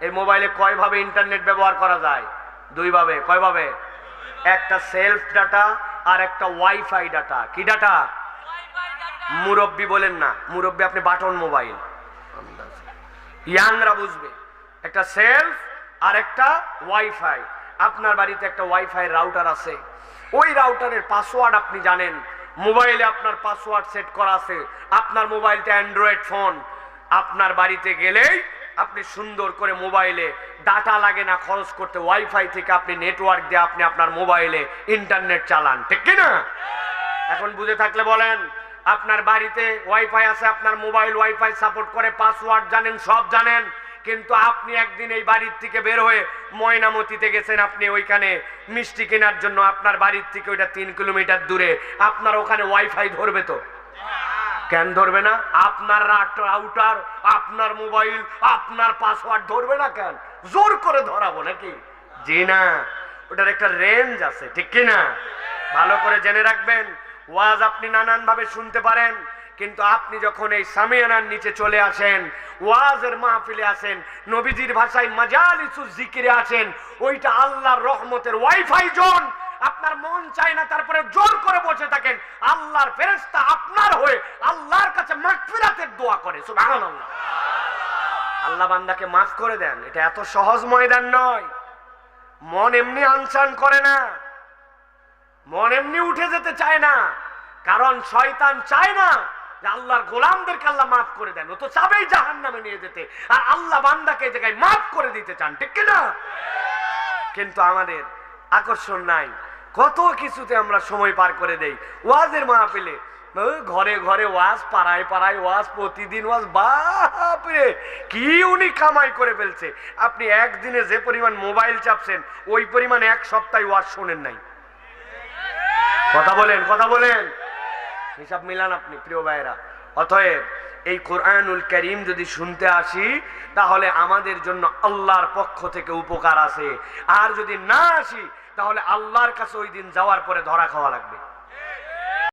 এই মোবাইলে কয়ভাবে ইন্টারনেট ব্যবহার করা যায়? দুইভাবে। কয়ভাবে? একটা সেলফ ডাটা আর একটা ওয়াইফাই ডাটা। কি ডাটা? মুরব্বি বলেন না। মুরব্বি, আপনি বাটন মোবাইল। ইয়াংরা বুঝবে। একটা সেলফ আর একটা ওয়াইফাই। আপনার বাড়িতে একটা ওয়াইফাই রাউটার আছে। ওই রাউটারের পাসওয়ার্ড আপনি জানেন। মোবাইলে আপনার পাসওয়ার্ড সেট করা আছে। আপনার মোবাইলটা অ্যান্ড্রয়েড ফোন। আপনার বাড়িতে গেলেই আপনি সুন্দর করে মোবাইলে ডাটা লাগে না, খরচ করতে ওয়াইফাই থেকে আপনি নেটওয়ার্ক দিয়ে আপনি আপনার মোবাইলে ইন্টারনেট চালান, ঠিক কি না? এখন বুঝে থাকলে বলেন, আপনার বাড়িতে ওয়াইফাই আছে, আপনার মোবাইল ওয়াইফাই সাপোর্ট করে পাসওয়ার্ড জানেন, সব জানেন, কিন্তু আপনি একদিন এই বাড়ির থেকে বের হয়ে ময়নামতিতে গেছেন, আপনি ওইখানে মিষ্টি কেনার জন্য আপনার বাড়ির থেকে ওইটা তিন কিলোমিটার দূরে, আপনার ওখানে ওয়াইফাই ধরবে তো। কেন ধরবে না? আপনার রাউটার আপনার মোবাইল আপনার পাসওয়ার্ড ধরবে না কেন? জোর করে ধরাবো নাকি? জি না। ওটার একটা রেঞ্জ আছে, ঠিক কি না ভালো করে জেনে রাখবেন, ওয়াজ আপনি নানান ভাবে শুনতে পারেন, কিন্তু আপনি যখন এই সামিয়ানার নিচে চলে আসেন, ওয়াজের মাহফিলে আসেন, নবীজির ভাষায় মাজালিসু জিকিরে আছেন ওইটা আল্লাহর রহমতের ওয়াইফাই জোন আপনার মন চায় না, তারপরে জোর করে বসে থাকেন আল্লাহর ফেরেশতা আপনার হয়ে আল্লাহর কাছে মাগফিরাতের দোয়া করে। সুবহানাল্লাহ। আল্লাহ বান্দাকে মাফ করে দেন। এটা এত সহজ ময়দান নয়। মন এমনি আনসান করে না। মন এমনি উঠে যেতে চায় না। কারণ শয়তান চায় না যে আল্লাহর গোলামদেরকে আল্লাহ মাফ করে দেন। ও তো চাবেই জাহান নামে নিয়ে যেতে। আর আল্লাহ বান্দাকে জায়গায় মাফ করে দিতে চান। ঠিক কিনা? কিন্তু আমাদের আকর্ষণ নাই। কত কিছুতে আমরা সময় পার করে দেই। ওয়াজের মাহফিলে। ঘরে ঘরে ওয়াজ, পাড়ায় পাড়ায় ওয়াজ, প্রতিদিন ওয়াজ, বাপরে! কি উনি কামাই করে ফেলছে। আপনি একদিনে যে পরিমাণ মোবাইল চাপছেন, ওই পরিমাণ এক সপ্তাহে ওয়াজ শোনেন নাই। কথা বলেন কথা বলেন। হিসাব মিলান আপনি, প্রিয় ভাইরা অতএব এই কোরআনুল করিম যদি শুনতে আসি, তাহলে আমাদের জন্য আল্লাহর পক্ষ থেকে উপকার আছে। আর যদি না আসি, তাহলে আল্লাহর কাছে ওই দিন যাওয়ার পরে ধরা খাওয়া লাগবে।